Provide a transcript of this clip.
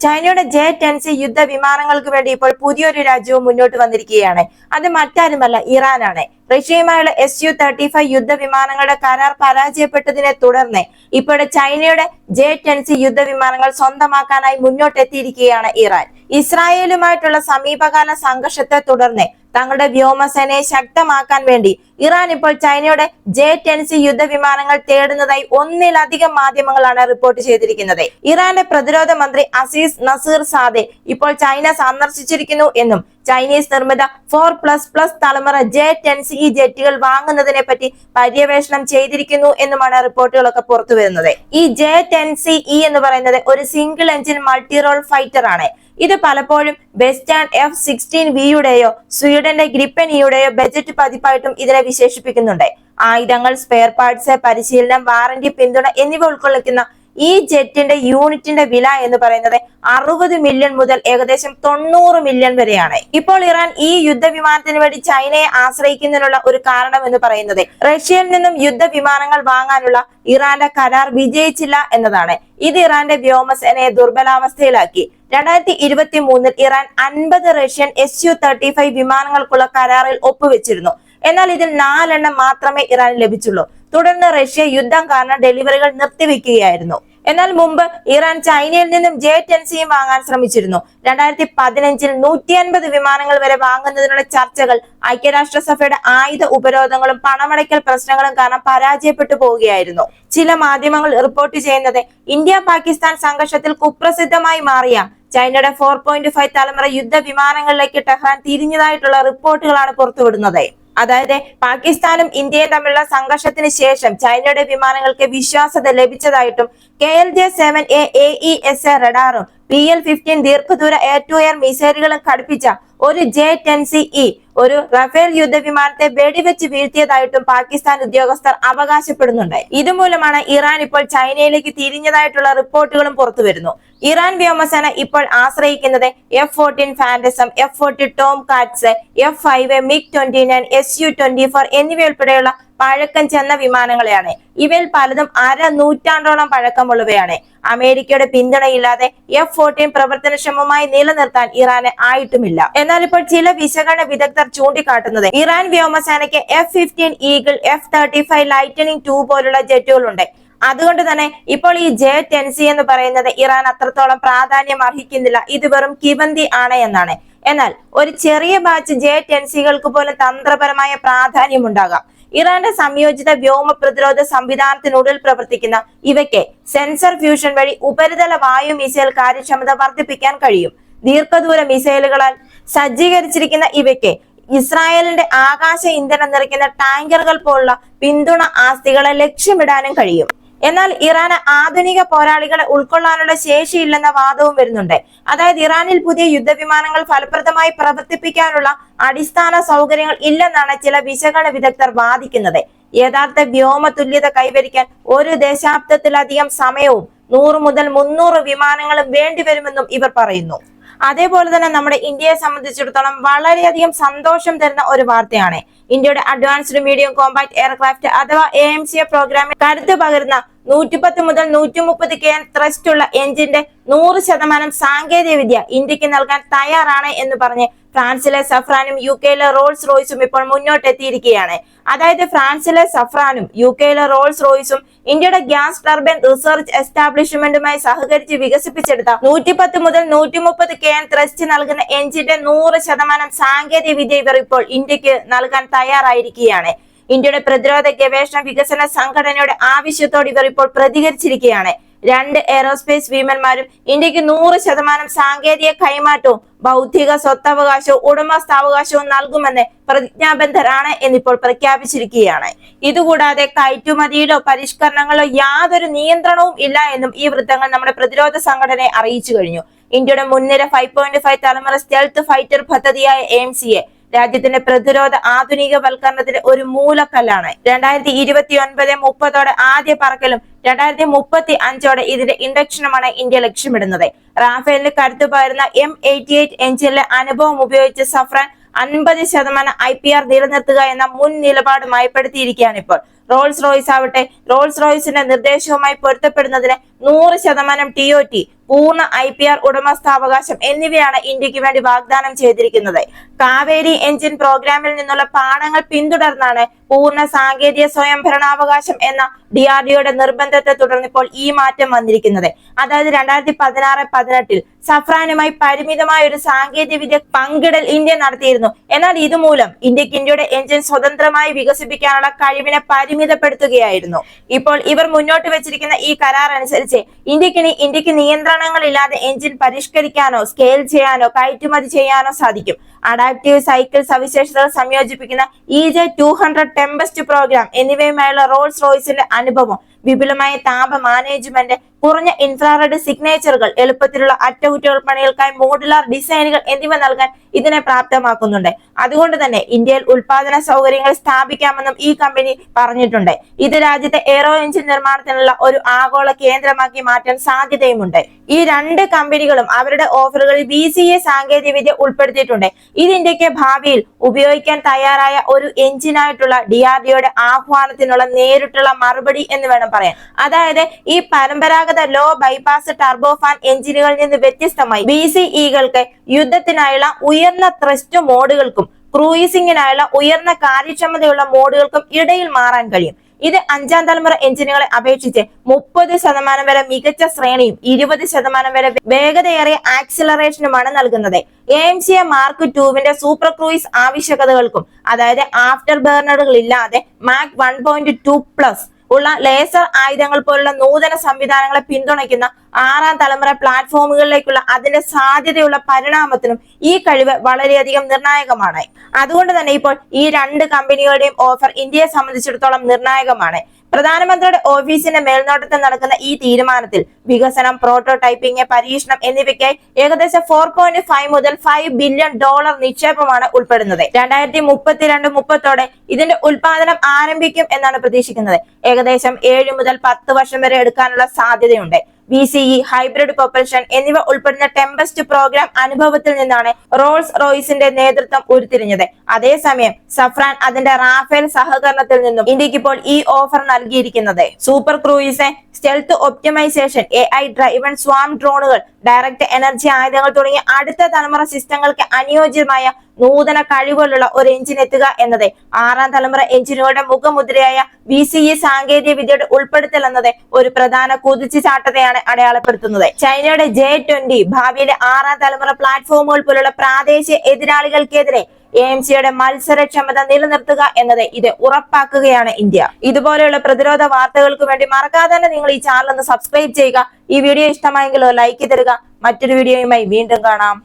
ചൈനയുടെ J ten C യുദ്ധ വിമാനങ്ങൾക്ക് വേണ്ടി ഇപ്പോൾ പുതിയൊരു രാജ്യവും മുന്നോട്ട് വന്നിരിക്കുകയാണ്. അത് മറ്റാരുമല്ല ഇറാനാണ്. റഷ്യയുമായുള്ള എസ് യു തേർട്ടി ഫൈവ് യുദ്ധ വിമാനങ്ങളുടെ കരാർ പരാജയപ്പെട്ടതിനെ തുടർന്ന് ഇപ്പോഴത്തെ ചൈനയുടെ ജെ ടെൻ സി യുദ്ധ വിമാനങ്ങൾ സ്വന്തമാക്കാനായി മുന്നോട്ടെത്തിയിരിക്കുകയാണ് ഇറാൻ. ഇസ്രായേലുമായിട്ടുള്ള സമീപകാല സംഘർഷത്തെ തുടർന്ന് തങ്ങളുടെ വ്യോമസേനയെ ശക്തമാക്കാൻ വേണ്ടി ഇറാൻ ഇപ്പോൾ ചൈനയുടെ ജെ ടെൻ സി യുദ്ധ വിമാനങ്ങൾ തേടുന്നതായി ഒന്നിലധികം മാധ്യമങ്ങളാണ് റിപ്പോർട്ട് ചെയ്തിരിക്കുന്നത്. ഇറാന്റെ പ്രതിരോധ മന്ത്രി അസീസ് നസീർ സാദെ ഇപ്പോൾ ചൈന സന്ദർശിച്ചിരിക്കുന്നു എന്നും ചൈനീസ് നിർമ്മിത ഫോർ പ്ലസ് പ്ലസ് തലമുറ ജെ ടെൻ സി ജെറ്റുകൾ വാങ്ങുന്നതിനെ പറ്റി പര്യവേഷണം ചെയ്തിരിക്കുന്നു എന്നുമാണ് റിപ്പോർട്ടുകളൊക്കെ പുറത്തു വരുന്നത് ഈ ജെ ടെൻ സി എന്ന് പറയുന്നത് ഒരു single engine multi role fighter ആണ്. ഇത് പലപ്പോഴും വെസ്റ്റേൺ എഫ് സിക്സ്റ്റീൻ വിയുടെയോ സ്വീഡന്റെ ഗ്രിപ്പൻ ഇയുടെയോ ബജറ്റ് പതിപ്പായിട്ടും ഇതിനെ വിശേഷിപ്പിക്കുന്നുണ്ട്. ആയുധങ്ങൾ സ്പെയർ പാർട്സ് പരിശീലനം വാറന്റി പിന്തുണ എന്നിവ ഉൾക്കൊള്ളിക്കുന്ന ഈ ജെറ്റിന്റെ യൂണിറ്റിന്റെ വില എന്ന് പറയുന്നത് അറുപത് മില്യൺ മുതൽ ഏകദേശം തൊണ്ണൂറ് മില്യൺ വരെയാണ്. ഇപ്പോൾ ഇറാൻ ഈ യുദ്ധവിമാനത്തിന് വേണ്ടി ചൈനയെ ആശ്രയിക്കുന്നതിനുള്ള ഒരു കാരണം എന്ന് പറയുന്നത് റഷ്യയിൽ നിന്നും യുദ്ധവിമാനങ്ങൾ വാങ്ങാനുള്ള ഇറാന്റെ കരാർ വിജയിച്ചില്ല എന്നതാണ്. ഇത് ഇറാന്റെ വ്യോമസേനയെ ദുർബലാവസ്ഥയിലാക്കി. രണ്ടായിരത്തി ഇരുപത്തി മൂന്നിൽ ഇറാൻ അൻപത് Russian S U thirty five വിമാനങ്ങൾക്കുള്ള കരാറിൽ ഒപ്പുവെച്ചിരുന്നു. എന്നാൽ ഇതിൽ നാലെണ്ണം മാത്രമേ ഇറാൻ ലഭിച്ചുള്ളൂ. തുടർന്ന് റഷ്യ യുദ്ധം കാരണം ഡെലിവറികൾ നിർത്തിവെക്കുകയായിരുന്നു. എന്നാൽ മുമ്പ് ഇറാൻ ചൈനയിൽ നിന്നും ജെ ടെൻസിയും വാങ്ങാൻ ശ്രമിച്ചിരുന്നു. രണ്ടായിരത്തി പതിനഞ്ചിൽ നൂറ്റി അൻപത് വിമാനങ്ങൾ വരെ വാങ്ങുന്നതിനുള്ള ചർച്ചകൾ ഐക്യരാഷ്ട്രസഭയുടെ ആയുധ ഉപരോധങ്ങളും പണമടയ്ക്കൽ പ്രശ്നങ്ങളും കാരണം പരാജയപ്പെട്ടു പോവുകയായിരുന്നു. ചില മാധ്യമങ്ങൾ റിപ്പോർട്ട് ചെയ്യുന്നത് ഇന്ത്യ പാകിസ്ഥാൻ സംഘർഷത്തിൽ കുപ്രസിദ്ധമായി മാറിയ ചൈനയുടെ ഫോർ പോയിന്റ് ഫൈവ് തലമുറ യുദ്ധ വിമാനങ്ങളിലേക്ക് ടെഹ്റാൻ തിരിഞ്ഞതായിട്ടുള്ള റിപ്പോർട്ടുകളാണ് പുറത്തുവിടുന്നത്. അതായത് പാകിസ്ഥാനും ഇന്ത്യയും തമ്മിലുള്ള സംഘർഷത്തിന് ശേഷം ചൈനയുടെ വിമാനങ്ങൾക്ക് വിശ്വാസത ലഭിച്ചതായിട്ടും K L J seven A A E S A റഡാറും P L fifteen ദീർഘദൂര എയർ ടു എയർ മിസൈലുകളും ഘടിപ്പിച്ച ഒരു ജെ ടെൻ സി ഇ ഒരു റഫേൽ യുദ്ധവിമാനത്തെ വെടിവെച്ച് വീഴ്ത്തിയതായിട്ടും പാകിസ്ഥാൻ ഉദ്യോഗസ്ഥർ അവകാശപ്പെടുന്നുണ്ട്. ഇതുമൂലമാണ് ഇറാൻ ഇപ്പോൾ ചൈനയിലേക്ക് തിരിഞ്ഞതായിട്ടുള്ള റിപ്പോർട്ടുകളും പുറത്തു വരുന്നു. ഇറാൻ വ്യോമസേന ഇപ്പോൾ ആശ്രയിക്കുന്നത് F fourteen Phantom F forty Tomcats F five MiG twenty nine S U twenty four എന്നിവയുൾപ്പെടെയുള്ള പഴക്കം ചെന്ന വിമാനങ്ങളെയാണ്. ഇവയിൽ പലതും അര നൂറ്റാണ്ടോളം പഴക്കമുള്ളവയാണ്. അമേരിക്കയുടെ പിന്തുണയില്ലാതെ എഫ് ഫോർട്ടീൻ പ്രവർത്തനക്ഷമമായി നിലനിർത്താൻ ഇറാന് ആയിട്ടുമില്ല. എന്നാൽ ഇപ്പോൾ ചില വിശകലന വിദഗ്ധർ ചൂണ്ടിക്കാട്ടുന്നത്. Iran വ്യോമസേനയ്ക്ക് F fifteen Eagle F thirty five Lightning two പോലുള്ള ജെറ്റുകളുണ്ട്. അതുകൊണ്ട് തന്നെ ഇപ്പോൾ ഈ ജെ ടെൻ സി എന്ന് പറയുന്നത് ഇറാൻ അത്രത്തോളം പ്രാധാന്യം അർഹിക്കുന്നില്ല. ഇത് വെറും കിബന്തി ആണ് എന്നാണ്. എന്നാൽ ഒരു ചെറിയ ബാച്ച് ജെ ടെൻ സികൾക്ക് പോലും തന്ത്രപരമായ പ്രാധാന്യം ഉണ്ടാകാം. ഇറാന്റെ സംയോജിത വ്യോമ പ്രതിരോധ സംവിധാനത്തിനുള്ളിൽ പ്രവർത്തിക്കുന്ന ഇവയ്ക്ക് സെൻസർ ഫ്യൂഷൻ വഴി ഉപരിതല വായു മിസൈൽ കാര്യക്ഷമത വർദ്ധിപ്പിക്കാൻ കഴിയും. ദീർഘദൂര മിസൈലുകളാൽ സജ്ജീകരിച്ചിരിക്കുന്ന ഇവയ്ക്ക് ഇസ്രായേലിന്റെ ആകാശ ഇന്ധനം നിറയ്ക്കുന്ന ടാങ്കറുകൾ പോലുള്ള പിന്തുണ ആസ്തികളെ ലക്ഷ്യമിടാനും കഴിയും. എന്നാൽ ഇറാന് ആധുനിക പോരാളികളെ ഉൾക്കൊള്ളാനുള്ള ശേഷിയില്ലെന്ന വാദവും വരുന്നുണ്ട്. അതായത് ഇറാനിൽ പുതിയ യുദ്ധവിമാനങ്ങൾ ഫലപ്രദമായി പ്രവർത്തിപ്പിക്കാനുള്ള അടിസ്ഥാന സൗകര്യങ്ങൾ ഇല്ലെന്നാണ് ചില വിശകലന വിദഗ്ധർ വാദിക്കുന്നത്. യഥാർത്ഥ വ്യോമ തുല്യത കൈവരിക്കാൻ ഒരു ദശാബ്ദത്തിലധികം സമയവും നൂറ് മുതൽ മുന്നൂറ് വിമാനങ്ങളും വേണ്ടിവരുമെന്നും ഇവർ പറയുന്നു. അതേപോലെ തന്നെ നമ്മുടെ ഇന്ത്യയെ സംബന്ധിച്ചിടത്തോളം വളരെയധികം സന്തോഷം തരുന്ന ഒരു വാർത്തയാണ്. ഇന്ത്യയുടെ അഡ്വാൻസ്ഡ് മീഡിയം കോമ്പാക്ട് എയർക്രാഫ്റ്റ് അഥവാ എ എം സി എ പ്രോഗ്രാമിൽ കരുത്ത് പകരുന്ന നൂറ്റിപ്പത്ത് മുതൽ നൂറ്റി മുപ്പത് കെ ത്രസ്റ്റ് ഉള്ള എഞ്ചിന്റെ നൂറ് ശതമാനം സാങ്കേതിക വിദ്യ ഇന്ത്യയ്ക്ക് നൽകാൻ തയ്യാറാണ് എന്ന് പറഞ്ഞ് ഫ്രാൻസിലെ സഫ്രാനും യു കെയിലെ റോൾസ് റോയ്സും ഇപ്പോൾ മുന്നോട്ടെത്തിയിരിക്കുകയാണ്. അതായത് ഫ്രാൻസിലെ സഫ്രാനും യു കെയിലെ റോൾസ് റോയ്സും ഇന്ത്യയുടെ ഗ്യാസ് ടർബൈൻ റിസർച്ച് എസ്റ്റാബ്ലിഷ്മെന്റുമായി സഹകരിച്ച് വികസിപ്പിച്ചെടുത്ത നൂറ്റിപ്പത്ത് മുതൽ നൂറ്റി മുപ്പത് കെ ത്രസ്റ്റ് നൽകുന്ന എഞ്ചിന്റെ നൂറ് ശതമാനം സാങ്കേതിക വിദ്യ ഇവർ ഇപ്പോൾ ഇന്ത്യയ്ക്ക് നൽകാൻ തയ്യാറായിരിക്കുകയാണ്. ഇന്ത്യയുടെ പ്രതിരോധ ഗവേഷണ വികസന സംഘടനയുടെ ആവശ്യത്തോട് ഇവർ ഇപ്പോൾ പ്രതികരിച്ചിരിക്കുകയാണ്. രണ്ട് എയറോസ്പേസ് ഭീമന്മാരും ഇന്ത്യയ്ക്ക് നൂറ് ശതമാനം സാങ്കേതിക കൈമാറ്റവും ബൗദ്ധിക സ്വത്തവകാശവും ഉടമസ്ഥാവകാശവും നൽകുമെന്ന് പ്രതിജ്ഞാബദ്ധരാണ് എന്നിപ്പോൾ പ്രഖ്യാപിച്ചിരിക്കുകയാണ്. ഇതുകൂടാതെ കയറ്റുമതിയിലോ പരിഷ്കരണങ്ങളോ യാതൊരു നിയന്ത്രണവും ഇല്ല എന്നും ഈ വൃത്തങ്ങൾ നമ്മുടെ പ്രതിരോധ സംഘടനയെ അറിയിച്ചു കഴിഞ്ഞു. ഇന്ത്യയുടെ മുൻനിര ഫൈവ് പോയിന്റ് ഫൈവ് തലമുറ സ്റ്റെൽത്ത് ഫൈറ്റർ പദ്ധതിയായ എം സി എ രാജ്യത്തിന്റെ പ്രതിരോധ ആധുനികവൽക്കരണത്തിന്റെ ഒരു മൂലക്കല്ലാണ്. രണ്ടായിരത്തി ഇരുപത്തി ഒൻപത് മുപ്പതോടെ ആദ്യ പറക്കലും രണ്ടായിരത്തി മുപ്പത്തി അഞ്ചോടെ ഇതിന്റെ ഇൻഡക്ഷനുമാണ് ഇന്ത്യ ലക്ഷ്യമിടുന്നത്. റാഫേലിന് കരുത്തു പകരുന്ന എം എയ്റ്റി എയ്റ്റ് എഞ്ചിനിലെ അനുഭവം ഉപയോഗിച്ച് സഫ്രാൻ അൻപത് ശതമാനം ഐ പി ആർ നിലനിർത്തുക എന്ന മുൻ നിലപാട് മയപ്പെടുത്തിയിരിക്കുകയാണ് ഇപ്പോൾ. റോൾസ് റോയ്സ് ആവട്ടെ റോൾസ് റോയ്സിന്റെ നിർദ്ദേശവുമായി പൊരുത്തപ്പെടുന്നതിന് നൂറ് ശതമാനം ടി ഒ ടി പൂർണ ഐ പി ആർ ഉടമസ്ഥാവകാശം എന്നിവയാണ് ഇന്ത്യയ്ക്ക് വേണ്ടി വാഗ്ദാനം ചെയ്തിരിക്കുന്നത്. കാവേരി എഞ്ചിൻ പ്രോഗ്രാമിൽ നിന്നുള്ള പാഠങ്ങൾ പിന്തുടർന്നാണ് പൂർണ സാങ്കേതിക സ്വയംഭരണാവകാശം എന്ന ഡി ആർ ഡിയുടെ നിർബന്ധത്തെ തുടർന്ന് ഇപ്പോൾ ഈ മാറ്റം വന്നിരിക്കുന്നത്. അതായത് രണ്ടായിരത്തി പതിനാറ് പതിനെട്ടിൽ സഫ്രാനുമായി പരിമിതമായ ഒരു സാങ്കേതിക വിദ്യ പങ്കിടൽ ഇന്ത്യ നടത്തിയിരുന്നു. എന്നാൽ ഇതുമൂലം ഇന്ത്യയ്ക്ക് ഇന്ത്യയുടെ എഞ്ചിൻ സ്വതന്ത്രമായി വികസിപ്പിക്കാനുള്ള കഴിവിനെ പരിമിതപ്പെടുത്തുകയായിരുന്നു. ഇപ്പോൾ ഇവർ മുന്നോട്ട് വെച്ചിരിക്കുന്ന ഈ കരാർ അനുസരിച്ച് ഇന്ത്യക്കിനി ഇന്ത്യയ്ക്ക് നിയന്ത്രണങ്ങളില്ലാതെ എഞ്ചിൻ പരിഷ്കരിക്കാനോ സ്കെയിൽ ചെയ്യാനോ കയറ്റുമതി ചെയ്യാനോ സാധിക്കും. അഡാപ്റ്റീവ് സൈക്കിൾ സവിശേഷതകൾ സംയോജിപ്പിക്കുന്ന E J two hundred Tempest programme എന്നിവയുമായുള്ള Rolls റോയ്സിന്റെ അനുഭവം. വിപുലമായ താപ മാനേജ്മെന്റ് കുറഞ്ഞ ഇൻഫ്രാറെഡ് സിഗ്നേച്ചറുകൾ എളുപ്പത്തിലുള്ള അറ്റകുറ്റകൾ പണികൾക്കായി മോഡുലാർ ഡിസൈനുകൾ എന്നിവ നൽകാൻ ഇതിനെ പ്രാപ്തമാക്കുന്നുണ്ട്. അതുകൊണ്ട് തന്നെ ഇന്ത്യയിൽ ഉൽപാദന സൗകര്യങ്ങൾ സ്ഥാപിക്കാമെന്നും ഈ കമ്പനി പറഞ്ഞിട്ടുണ്ട്. ഇത് രാജ്യത്തെ എയ്റോ എഞ്ചിൻ നിർമ്മാണത്തിനുള്ള ഒരു ആഗോള കേന്ദ്രമാക്കി മാറ്റാൻ സാധ്യതയുമുണ്ട്. ഈ രണ്ട് കമ്പനികളും അവരുടെ ഓഫറുകളിൽ ബി സി എ സാങ്കേതിക വിദ്യ ഉൾപ്പെടുത്തിയിട്ടുണ്ട്. ഇത് ഇന്ത്യയ്ക്ക് ഭാവിയിൽ ഉപയോഗിക്കാൻ തയ്യാറായ ഒരു എഞ്ചിനായിട്ടുള്ള ഡി ആർ ആഹ്വാനത്തിനുള്ള നേരിട്ടുള്ള മറുപടി എന്ന് വേണം പറയാൻ അതായത് ഈ പരമ്പരാഗത ലോ ബൈപാസ് ടർബോഫാൻ എഞ്ചിനുകളിൽ നിന്ന് വ്യത്യസ്തമായി ബി സി ഇകൾക്ക് യുദ്ധത്തിനായുള്ള ഉയർന്ന ത്രസ്റ്റ് മോഡുകൾക്കും ക്രൂയിസിംഗിനായുള്ള ഉയർന്ന കാര്യക്ഷമതയുള്ള മോഡുകൾക്കും ഇടയിൽ മാറാൻ കഴിയും. ഇത് അഞ്ചാം തലമുറ എഞ്ചിനുകളെ അപേക്ഷിച്ച് മുപ്പത് ശതമാനം വരെ മികച്ച ശ്രേണിയും ഇരുപത് ശതമാനം വരെ വേഗതയേറിയ ആക്സിലറേഷനുമാണ് നൽകുന്നത്. എം സി എ മാർക്ക് ടുവിന്റെ സൂപ്പർ ക്രൂയിസ് ആവശ്യകതകൾക്കും അതായത് ആഫ്റ്റർ ബേർണറുകൾ ഇല്ലാതെ Mach one point two plus ഉള്ള ലേസർ ആയുധങ്ങൾ പോലുള്ള നൂതന സംവിധാനങ്ങളെ പിന്തുണയ്ക്കുന്ന ആറാം തലമുറ പ്ലാറ്റ്ഫോമുകളിലേക്കുള്ള അതിന്റെ സാധ്യതയുള്ള പരിണാമത്തിനും ഈ കഴിവ് വളരെയധികം നിർണായകമാണ്. അതുകൊണ്ട് തന്നെ ഇപ്പോൾ ഈ രണ്ട് കമ്പനികളുടെയും ഓഫർ ഇന്ത്യയെ സംബന്ധിച്ചിടത്തോളം നിർണായകമാണ്. പ്രധാനമന്ത്രിയുടെ ഓഫീസിന്റെ മേൽനോട്ടത്തിൽ നടക്കുന്ന ഈ തീരുമാനത്തിൽ വികസനം പ്രോട്ടോടൈപ്പിംഗ് പരീക്ഷണം എന്നിവയ്ക്കായി ഏകദേശം ഫോർ പോയിന്റ് ഫൈവ് മുതൽ ഫൈവ് ബില്യൺ ഡോളർ നിക്ഷേപമാണ് ഉൾപ്പെടുന്നത്. രണ്ടായിരത്തി മുപ്പത്തിരണ്ട് മുപ്പത്തോടെ ഇതിന്റെ ഉൽപാദനം ആരംഭിക്കും എന്നാണ് പ്രതീക്ഷിക്കുന്നത്. ഏകദേശം ഏഴ് മുതൽ പത്ത് വർഷം വരെ എടുക്കാനുള്ള സാധ്യതയുണ്ട്. വി ഹൈബ്രിഡ് പ്രൊപ്പൽഷൻ എന്നിവ ഉൾപ്പെടുന്ന ടെമ്പസ്റ്റ് പ്രോഗ്രാം അനുഭവത്തിൽ നിന്നാണ് റോൾസ് റോയിസിന്റെ നേതൃത്വം ഉരുത്തിരിഞ്ഞത്. അതേസമയം സഫ്രാൻ അതിന്റെ റാഫേൽ സഹകരണത്തിൽ നിന്നും ഇന്ത്യയ്ക്ക് ഇപ്പോൾ ഈ ഓഫർ നൽകിയിരിക്കുന്നത്. Super cruise stealth optimisation A I driven swarm ഡ്രോണുകൾ ഡയറക്ട് എനർജി ആയുധങ്ങൾ തുടങ്ങിയ അടുത്ത തലമുറ സിസ്റ്റങ്ങൾക്ക് അനുയോജ്യമായ നൂതന കഴിവുകളുള്ള ഒരു എഞ്ചിൻ എത്തുക എന്നത് ആറാം തലമുറ എഞ്ചിനുകളുടെ മുഖമുദ്രയായ വി സി ഇ സാങ്കേതിക വിദ്യയുടെ ഉൾപ്പെടുത്തൽ എന്നത് ഒരു പ്രധാന കുതിച്ചുചാട്ടത്തെയാണ് അടയാളപ്പെടുത്തുന്നത്. ചൈനയുടെ ജെ ട്വന്റി ഭാവിയിലെ ആറാം തലമുറ പ്ലാറ്റ്ഫോമുകൾ പോലുള്ള പ്രാദേശിക എതിരാളികൾക്കെതിരെ എ എം സിയുടെ മത്സരക്ഷമത നിലനിർത്തുക എന്നത് ഇത് ഉറപ്പാക്കുകയാണ് ഇന്ത്യ. ഇതുപോലെയുള്ള പ്രതിരോധ വാർത്തകൾക്ക് വേണ്ടി മറക്കാതെ തന്നെ നിങ്ങൾ ഈ ചാനൽ ഒന്ന് സബ്സ്ക്രൈബ് ചെയ്യുക. ഈ വീഡിയോ ഇഷ്ടമായെങ്കിലോ ലൈക്ക് തരിക. മറ്റൊരു വീഡിയോയുമായി വീണ്ടും കാണാം.